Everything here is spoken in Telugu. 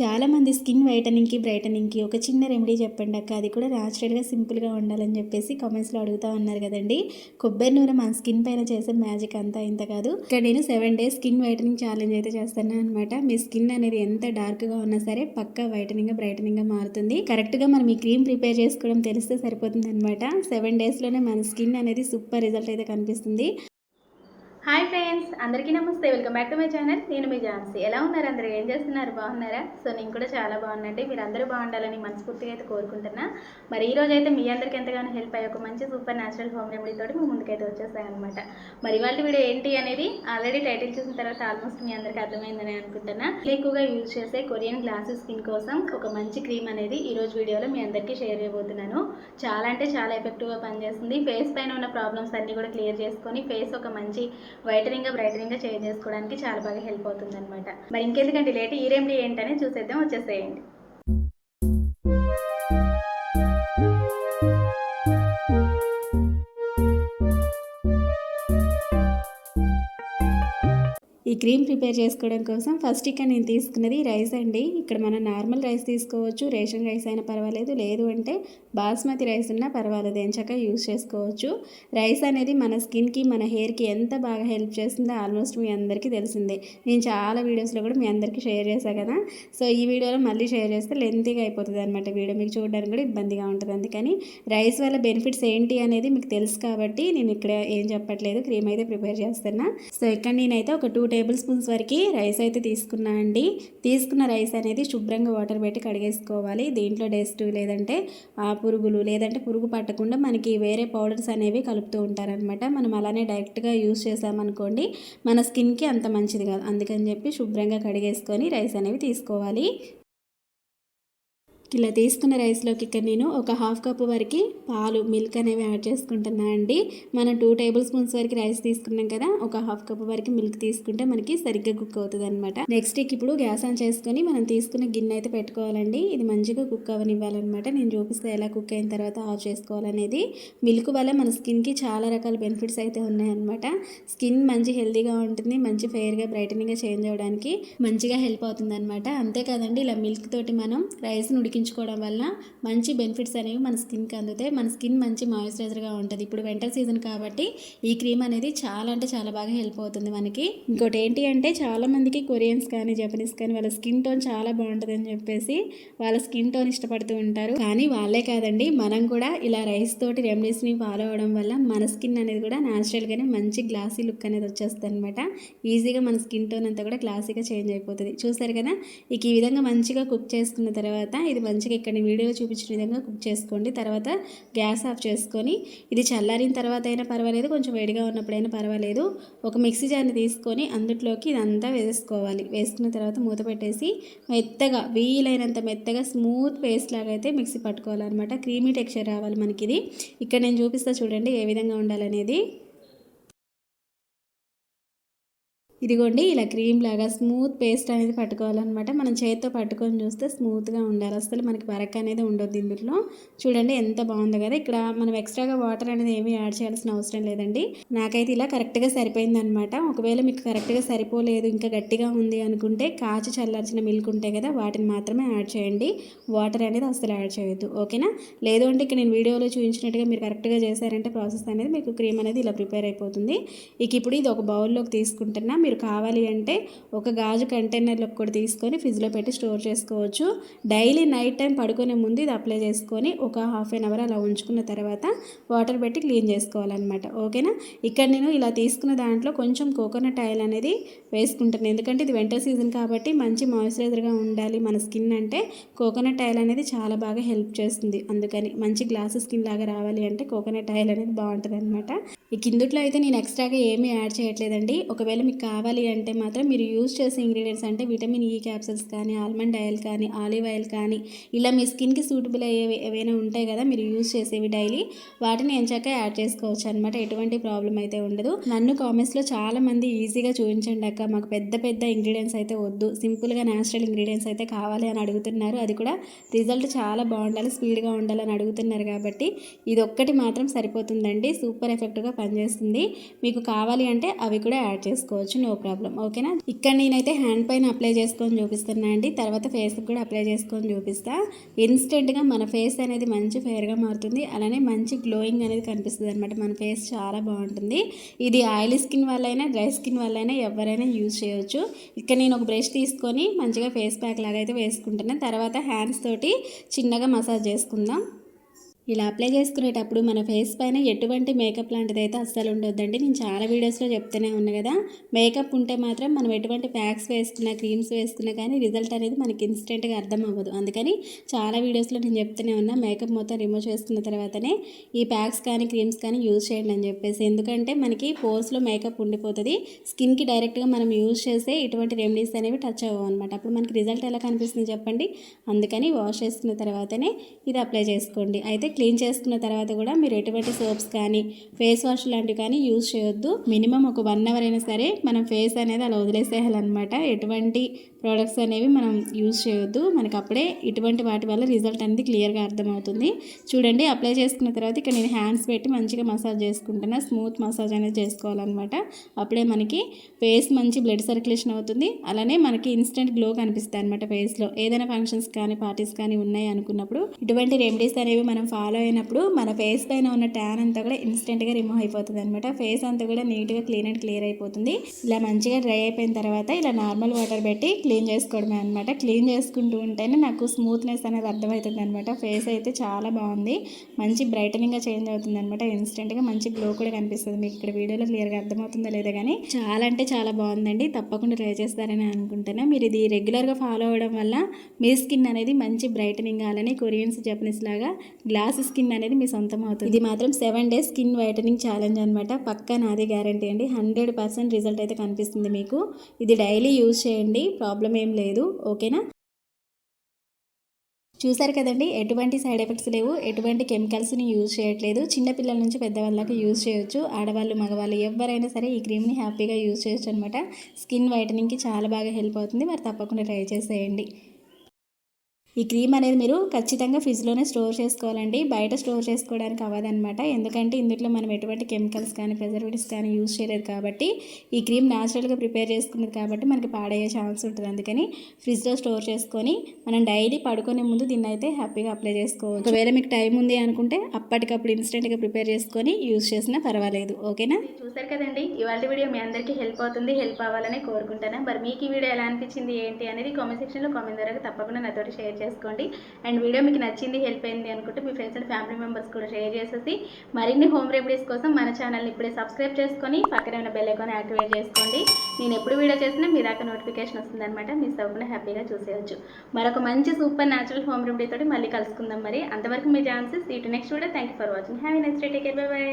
చాలామంది స్కిన్ వైటనింగ్కి బ్రైటనింగ్కి ఒక చిన్న రెమెడీ చెప్పండి అక్క. అది కూడా న్యాచురల్గా సింపుల్గా ఉండాలని చెప్పేసి కామెంట్స్లో అడుగుతూ ఉన్నారు కదండి. కొబ్బరి నూనె మన స్కిన్ పైన చేసే మ్యాజిక్ అంతా ఇంత కాదు. ఇక్కడ నేను seven days skin whitening challenge అయితే చేస్తాను అనమాట మీ స్కిన్ అనేది ఎంత డార్క్గా ఉన్నా సరే పక్క వైటనింగ్ బ్రైటనింగ్గా మారుతుంది. కరెక్ట్గా మనం ఈ క్రీమ్ ప్రిపేర్ చేసుకోవడం తెలిస్తే సరిపోతుంది అనమాట సెవెన్ డేస్లోనే మన స్కిన్ అనేది సూపర్ రిజల్ట్ అయితే కనిపిస్తుంది. హాయ్ ఫ్రెండ్స్ అందరికీ నమస్తే. Welcome back to my channel. నేను మీ ఝాన్సీ ఎలా ఉన్నారు అందరూ? ఏం చేస్తున్నారు? బాగున్నారా? సో నేను కూడా చాలా బాగున్నాండి మీరు అందరూ బాగుండాలని మనస్ఫూర్తిగా అయితే కోరుకుంటున్నా. మరి ఈ రోజు అయితే మీ అందరికీ ఎంతగానో హెల్ప్ అయ్యే ఒక మంచి సూపర్ న్యాచురల్ హోమ్ రెమెడీ తోటి మీ ముందుకైతే వచ్చేసాను అనమాట మరి ఇవాళ వీడియో ఏంటి అనేది ఆల్రెడీ టైటిల్ చూసిన తర్వాత ఆల్మోస్ట్ మీ అందరికీ అర్థమైందని అనుకుంటున్నా. ఎక్కువగా యూజ్ చేసే కొరియన్ గ్లాసెస్ స్కిన్ కోసం ఒక మంచి క్రీమ్ అనేది ఈ రోజు వీడియోలో మీ అందరికీ షేర్ చేయబోతున్నాను. చాలా అంటే చాలా ఎఫెక్టివ్గా పనిచేస్తుంది. ఫేస్ పైన ఉన్న ప్రాబ్లమ్స్ అన్నీ కూడా క్లియర్ చేసుకొని ఫేస్ ఒక మంచి వైటనింగ్ బ్రైటనింగ్ చేంజ్ చేసుకోవడానికి చాలా బాగా హెల్ప్ అవుతుంది అనమాట మరి ఇంకెందుకంటే లేట్ ఈ రెమెడీ ఏంటనే చూసేద్దాం వచ్చేసేయండి. క్రీమ్ ప్రిపేర్ చేసుకోవడం కోసం ఫస్ట్ ఇక్కడ నేను తీసుకున్నది రైస్ అండి. ఇక్కడ మనం నార్మల్ రైస్ తీసుకోవచ్చు రేషన్ రైస్ అయినా పర్వాలేదు లేదు అంటే బాస్మతి రైస్ ఉన్నా పర్వాలేదు ఎంచక్క యూస్ చేసుకోవచ్చు. రైస్ అనేది మన స్కిన్కి మన హెయిర్కి ఎంత బాగా హెల్ప్ చేస్తుందో ఆల్మోస్ట్ మీ అందరికీ తెలిసిందే. నేను చాలా వీడియోస్లో కూడా మీ అందరికీ షేర్ చేశాను కదా. సో ఈ వీడియోలో మళ్ళీ షేర్ చేస్తే లెంతీగా అయిపోతుంది అనమాట వీడియో. మీకు చూడడానికి కూడా ఇబ్బందిగా ఉంటుంది. అందుకని రైస్ వల్ల బెనిఫిట్స్ ఏంటి అనేది మీకు తెలుసు కాబట్టి నేను ఇక్కడ ఏం చెప్పట్లేదు క్రీమ్ అయితే ప్రిపేర్ చేస్తున్నా. సో ఇక్కడ నేనైతే ఒక టూ టేబుల్ స్పూన్స్ వరకు రైస్ అయితే తీసుకున్నా అండి. తీసుకున్న రైస్ అనేది శుభ్రంగా వాటర్ పెట్టి కడిగేసుకోవాలి. దీంట్లో డస్ట్ లేదంటే ఆ పురుగులు లేదంటే పురుగు పట్టకుండా మనకి వేరే పౌడర్స్ అనేవి కలుపుతూ ఉంటారనమాట మనం అలానే డైరెక్ట్గా యూస్ చేసామనుకోండి మన స్కిన్కి అంత మంచిది కాదు. అందుకని చెప్పి శుభ్రంగా కడిగేసుకొని రైస్ అనేవి తీసుకోవాలి. ఇలా తీసుకున్న రైస్లోకి ఇక్కడ నేను ఒక హాఫ్ కప్ వరకు పాలు మిల్క్ అనేవి యాడ్ చేసుకుంటున్నా అండి. మనం టూ టేబుల్ స్పూన్స్ వరకు రైస్ తీసుకున్నాం కదా ఒక హాఫ్ కప్ వరకు మిల్క్ తీసుకుంటే మనకి సరిగ్గా కుక్ అవుతుంది అనమాట నెక్స్ట్ ఇప్పుడు గ్యాస్ ఆన్ చేసుకొని మనం తీసుకున్న గిన్నె అయితే పెట్టుకోవాలండి. ఇది మంచిగా కుక్ అవనివ్వాలన్నమాట. నేను చూపిస్తే ఎలా కుక్ అయిన తర్వాత ఆఫ్ చేసుకోవాలనేది. మిల్క్ వల్ల మన స్కిన్కి చాలా రకాల బెనిఫిట్స్ అయితే ఉన్నాయన్నమాట. స్కిన్ మంచి హెల్తీగా ఉంటుంది మంచి ఫెయిర్గా బ్రైటనింగ్గా చేంజ్ అవ్వడానికి మంచిగా హెల్ప్ అవుతుంది అనమాట అంతేకాదండి ఇలా మిల్క్ తోటి మనం రైస్ని ఉడికించుకోవడం వల్ల మంచి బెనిఫిట్స్ అనేవి మన స్కిన్కి అందుతాయి. మన స్కిన్ మంచి మాయిశ్చరైజర్గా ఉంటుంది. ఇప్పుడు వింటర్ సీజన్ కాబట్టి ఈ క్రీమ్ అనేది చాలా అంటే చాలా బాగా హెల్ప్ అవుతుంది మనకి. ఇంకోటి ఏంటి అంటే చాలామందికి కొరియన్స్ కానీ జపనీస్ కానీ వాళ్ళ స్కిన్ టోన్ చాలా బాగుంటుంది అని చెప్పేసి వాళ్ళ స్కిన్ టోన్ ఇష్టపడుతూ ఉంటారు. కానీ వాళ్ళే కాదండి మనం కూడా ఇలా రైస్ తోటి రెమెడీస్ని ఫాలో అవడం వల్ల మన స్కిన్ అనేది కూడా న్యాచురల్గానే మంచి గ్లాసీ లుక్ అనేది వచ్చేస్తుంది అనమాట ఈజీగా మన స్కిన్ టోన్ అంతా కూడా క్లాసీగా చేంజ్ అయిపోతుంది. చూసారు కదా? ఇక ఈ విధంగా మంచిగా కుక్ చేసుకున్న తర్వాత ఇది మంచిగా ఇక్కడ వీడియో వీడియోలో చూపించిన విధంగా కుక్ చేసుకోండి. తర్వాత గ్యాస్ ఆఫ్ చేసుకొని ఇది చల్లారిన తర్వాత అయినా పర్వాలేదు కొంచెం వేడిగా ఉన్నప్పుడైనా పర్వాలేదు. ఒక మిక్సీ జార్ని తీసుకొని అందులోకి ఇదంతా వేసుకోవాలి. వేసుకున్న తర్వాత మూత పెట్టేసి మెత్తగా వీలైనంత మెత్తగా స్మూత్ పేస్ట్ లాగా అయితే మిక్సీ పట్టుకోవాలన్నమాట. క్రీమీ టెక్స్చర్ రావాలి మనకి ఇది ఇక్కడ నేను చూపిస్తా చూడండి ఏ విధంగా ఉండాలనేది. ఇదిగోండి ఇలా క్రీమ్ లాగా స్మూత్ పేస్ట్ అనేది పట్టుకోవాలన్నమాట. మనం చేతితో పట్టుకొని చూస్తే స్మూత్గా ఉండాలి. అసలు మనకి వరక్ అనేది ఉండొద్దు ఇందులో. చూడండి ఎంత బాగుందో కదా. ఇక్కడ మనం ఎక్స్ట్రాగా వాటర్ అనేది ఏమీ యాడ్ చేయాల్సిన అవసరం లేదండి. నాకైతే ఇలా కరెక్ట్గా సరిపోయింది అనమాట ఒకవేళ మీకు కరెక్ట్గా సరిపోలేదు ఇంకా గట్టిగా ఉంది అనుకుంటే కాచి చల్లార్చిన మిల్క్ ఉంటాయి కదా వాటిని మాత్రమే యాడ్ చేయండి. వాటర్ అనేది అసలు యాడ్ చేయొద్దు. ఓకేనా? లేదు అంటే ఇక్కడ నేను వీడియోలో చూపించినట్టుగా మీరు కరెక్ట్గా చేశారంటే ప్రాసెస్ అనేది మీకు క్రీమ్ అనేది ఇలా ప్రిపేర్ అయిపోతుంది. ఇక ఇప్పుడు ఇది ఒక బౌల్లోకి తీసుకుంటున్నా. మీరు కావాలి అంటే ఒక గాజు కంటైనర్లో కూడా తీసుకొని ఫ్రిడ్జ్లో పెట్టి స్టోర్ చేసుకోవచ్చు. డైలీ నైట్ టైం పడుకునే ముందు ఇది అప్లై చేసుకొని ఒక హాఫ్ అన్ అవర్ అలా ఉంచుకున్న తర్వాత వాటర్ పెట్టి క్లీన్ చేసుకోవాలన్నమాట. ఓకేనా? ఇక్కడ నేను ఇలా తీసుకున్న దాంట్లో కొంచెం కోకోనట్ ఆయిల్ అనేది వేసుకుంటాను. ఎందుకంటే ఇది వింటర్ సీజన్ కాబట్టి మంచి మాయిశ్చరైజర్గా ఉండాలి మన స్కిన్ అంటే. కోకోనట్ ఆయిల్ అనేది చాలా బాగా హెల్ప్ చేస్తుంది. అందుకని మంచి గ్లాస్ స్కిన్ లాగా రావాలి అంటే కోకోనట్ ఆయిల్ అనేది బాగుంటుంది అనమాట ఈ కిందుట్లో అయితే నేను ఎక్స్ట్రాగా ఏమీ యాడ్ చేయట్లేదండి. ఒకవేళ మీకు కావాలి అంటే మాత్రం మీరు యూజ్ చేసే ఇంగ్రీడియంట్స్ అంటే విటమిన్ ఈ క్యాప్సల్స్ కానీ ఆల్మండ్ ఆయిల్ కానీ ఆలివ్ ఆయిల్ కానీ ఇలా మీ స్కిన్కి సూటబుల్ అయ్యేవి ఏవైనా ఉంటాయి కదా మీరు యూజ్ చేసేవి డైలీ. వాటిని ఎంచాక యాడ్ చేసుకోవచ్చు అనమాట ఎటువంటి ప్రాబ్లం అయితే ఉండదు. నన్ను కామెంట్స్లో చాలా మంది ఈజీగా చూపించండి అక్క. మాకు పెద్ద పెద్ద ఇంగ్రీడియంట్స్ అయితే వద్దు. సింపుల్గా న్యాచురల్ ఇంగ్రీడియంట్స్ అయితే కావాలి అని అడుగుతున్నారు. అది కూడా రిజల్ట్ చాలా బాగుండాలి స్పీడ్గా ఉండాలని అడుగుతున్నారు కాబట్టి ఇది ఒక్కటి మాత్రం సరిపోతుందండి. సూపర్ ఎఫెక్ట్గా పనిచేస్తుంది. మీకు కావాలి అంటే అవి కూడా యాడ్ చేసుకోవచ్చు. నో ప్రాబ్లం ఓకేనా ఇక్కడ నేనైతే హ్యాండ్ పైన అప్లై చేసుకొని చూపిస్తున్నా అండి. తర్వాత ఫేస్కి కూడా అప్లై చేసుకొని చూపిస్తా. ఇన్స్టెంట్గా మన ఫేస్ అనేది మంచి ఫేర్గా మారుతుంది. అలానే మంచి గ్లోయింగ్ అనేది కనిపిస్తుంది అనమాట మన ఫేస్ చాలా బాగుంటుంది. ఇది ఆయిలీ స్కిన్ వాళ్ళైనా డ్రై స్కిన్ వాళ్ళైనా ఎవరైనా యూజ్ చేయొచ్చు. ఇక్కడ నేను ఒక బ్రష్ తీసుకొని మంచిగా ఫేస్ ప్యాక్ లాగా అయితే వేసుకుంటున్నాను తర్వాత హ్యాండ్స్ తోటి చిన్నగా మసాజ్ చేసుకుందాం. ఇలా అప్లై చేసుకునేటప్పుడు మన ఫేస్ పైన ఎటువంటి మేకప్ లాంటిది అయితే అస్సలు ఉండొద్దండి. నేను చాలా వీడియోస్లో చెప్తూనే ఉన్నా కదా. మేకప్ ఉంటే మాత్రం మనం ఎటువంటి ప్యాక్స్ వేసుకున్నా క్రీమ్స్ వేసుకున్నా కానీ రిజల్ట్ అనేది మనకి ఇన్స్టెంట్గా అర్థం అవ్వదు. అందుకని చాలా వీడియోస్లో నేను చెప్తూనే ఉన్నా మేకప్ మొత్తం రిమూవ్ చేసుకున్న తర్వాతనే ఈ ప్యాక్స్ కానీ క్రీమ్స్ కానీ యూజ్ చేయండి అని చెప్పేసి. ఎందుకంటే మనకి పోర్స్లో మేకప్ ఉండిపోతుంది. స్కిన్కి డైరెక్ట్గా మనం యూజ్ చేసే ఇటువంటి రెమెడీస్ అనేవి టచ్ అవ్వవు అనమాట అప్పుడు మనకి రిజల్ట్ ఎలా కనిపిస్తుంది చెప్పండి? అందుకని వాష్ చేసుకున్న తర్వాతనే ఇది అప్లై చేసుకోండి. అయితే క్లీన్ చేసుకున్న తర్వాత కూడా మీరు ఎటువంటి సోప్స్ కానీ ఫేస్ వాష్ లాంటివి కానీ యూజ్ చేయొద్దు. మినిమం ఒక వన్ అవర్ అయినా సరే మనం ఫేస్ అనేది అలా వదిలేసేయాలన్నమాట. ఎటువంటి ప్రోడక్ట్స్ అనేవి మనం యూజ్ చేయొద్దు. మనకి అప్పుడే ఇటువంటి వాటి వల్ల రిజల్ట్ అనేది క్లియర్గా అర్థమవుతుంది. చూడండి అప్లై చేసుకున్న తర్వాత ఇక్కడ నేను హ్యాండ్స్ పెట్టి మంచిగా మసాజ్ చేసుకుంటున్నా. స్మూత్ మసాజ్ అనేది చేసుకోవాలన్నమాట. అప్పుడే మనకి ఫేస్ మంచి బ్లడ్ సర్క్యులేషన్ అవుతుంది. అలానే మనకి ఇన్స్టెంట్ గ్లో కనిపిస్తాయి అనమాట ఫేస్లో. ఏదైనా ఫంక్షన్స్ కానీ పార్టీస్ కానీ ఉన్నాయి అనుకున్నప్పుడు ఇటువంటి రెమెడీస్ అనేవి మనం ఫాలో ఫాలో అయినప్పుడు మన ఫేస్ పైన ఉన్న ట్యాన్ అంతా కూడా ఇన్స్టెంట్గా రిమూవ్ అయిపోతుంది అనమాట ఫేస్ అంతా కూడా నీట్గా క్లీన్ అండ్ క్లియర్ అయిపోతుంది. ఇలా మంచిగా డ్రై అయిపోయిన తర్వాత ఇలా నార్మల్ వాటర్ పెట్టి క్లీన్ చేసుకోవడమే అనమాట క్లీన్ చేసుకుంటూ ఉంటేనే నాకు స్మూత్నెస్ అనేది అర్థమవుతుంది అనమాట ఫేస్ అయితే చాలా బాగుంది. మంచి బ్రైటనింగ్గా చేంజ్ అవుతుంది అనమాట ఇన్స్టెంట్గా మంచి గ్లో కూడా కనిపిస్తుంది మీకు. ఇక్కడ వీడియోలో క్లియర్గా అర్థమవుతుందో లేదో కానీ చాలా అంటే చాలా బాగుందండి. తప్పకుండా ట్రై చేస్తారని అనుకుంటున్నా. మీరు ఇది రెగ్యులర్గా ఫాలో అవ్వడం వల్ల మీ స్కిన్ అనేది మంచి బ్రైటనింగ్ కావాలని కొరియన్స్ జపనీస్ లాగా గ్లాస్ స్కిన్ అనేది మీ సొంతం అవుతుంది. ఇది మాత్రం seven days skin whitening challenge అనమాట పక్కా నాది గ్యారంటీ అండి. హండ్రెడ్ పర్సెంట్ రిజల్ట్ అయితే కనిపిస్తుంది మీకు. ఇది డైలీ యూజ్ చేయండి. ప్రాబ్లం ఏం లేదు. ఓకేనా? చూసారు కదండి ఎటువంటి సైడ్ ఎఫెక్ట్స్ లేవు. ఎటువంటి కెమికల్స్ని యూజ్ చేయట్లేదు. చిన్నపిల్లల నుంచి పెద్దవాళ్ళకి యూజ్ చేయొచ్చు. ఆడవాళ్ళు మగవాళ్ళు ఎవరైనా సరే ఈ క్రీమ్ని హ్యాపీగా యూజ్ చేయొచ్చు అనమాట స్కిన్ వైటనింగ్కి చాలా బాగా హెల్ప్ అవుతుంది. మరి తప్పకుండా ట్రై చేసేయండి. ఈ క్రీమ్ అనేది మీరు ఖచ్చితంగా ఫ్రిడ్జ్లోనే స్టోర్ చేసుకోవాలండి. బయట స్టోర్ చేసుకోవడానికి అవ్వదన్నమాట. ఎందుకంటే ఇందులో మనం ఎటువంటి కెమికల్స్ కానీ ప్రిజర్వేటివ్స్ కానీ యూజ్ చేయలేదు కాబట్టి ఈ క్రీమ్ న్యాచురల్గా ప్రిపేర్ చేసుకున్నది కాబట్టి మనకి పాడయ్యే ఛాన్స్ ఉంటుంది. అందుకని ఫ్రిడ్జ్లో స్టోర్ చేసుకొని మనం డైలీ పడుకునే ముందు దీన్ని అయితే హ్యాపీగా అప్లై చేసుకోవచ్చు. ఒకవేళ మీకు టైం ఉంది అనుకుంటే అప్పటికప్పుడు ఇన్స్టెంట్గా ప్రిపేర్ చేసుకొని యూజ్ చేసినా పర్వాలేదు. ఓకేనా? చూసారు కదండి ఇవాళ వీడియో మీ అందరికీ హెల్ప్ అవుతుంది. హెల్ప్ అవ్వాలని కోరుకుంటాను. మరి మీకు ఈ వీడియో ఎలా అనిపించింది ఏంటి అనేది కామెంట్ సెక్షన్లో కామెంట్ ద్వారా తప్పకుండా నాతోటి షేర్ చేసుకోండి. అండ్ వీడియో మీకు నచ్చింది హెల్ప్ అయింది అనుకుంటే మీ ఫ్రెండ్స్ అండ్ ఫ్యామిలీ మెంబర్స్ కూడా షేర్ చేసేసి మరిన్ని హోమ్ రెమెడీస్ కోసం మన ఛానల్ని ఇప్పుడే సబ్స్క్రైబ్ చేసుకొని పక్కనే ఉన్న బెల్ ఐకాన్ యాక్టివేట్ చేసుకోండి. నేను ఎప్పుడు వీడియో చేసినా మీ దాకా నోటిఫికేషన్ వస్తుందన్నమాట. మిస్ అవ్వకుండా హ్యాపీగా చూసేయచ్చు. మరొక మంచి సూపర్ న్యాచురల్ హోమ్ రెమెడీ తోటి మళ్ళీ కలుసుకుందాం మరి. అంతవరకు మీ ఛాన్సెస్ ఇటు next video thank you for watching have next day take care bye bye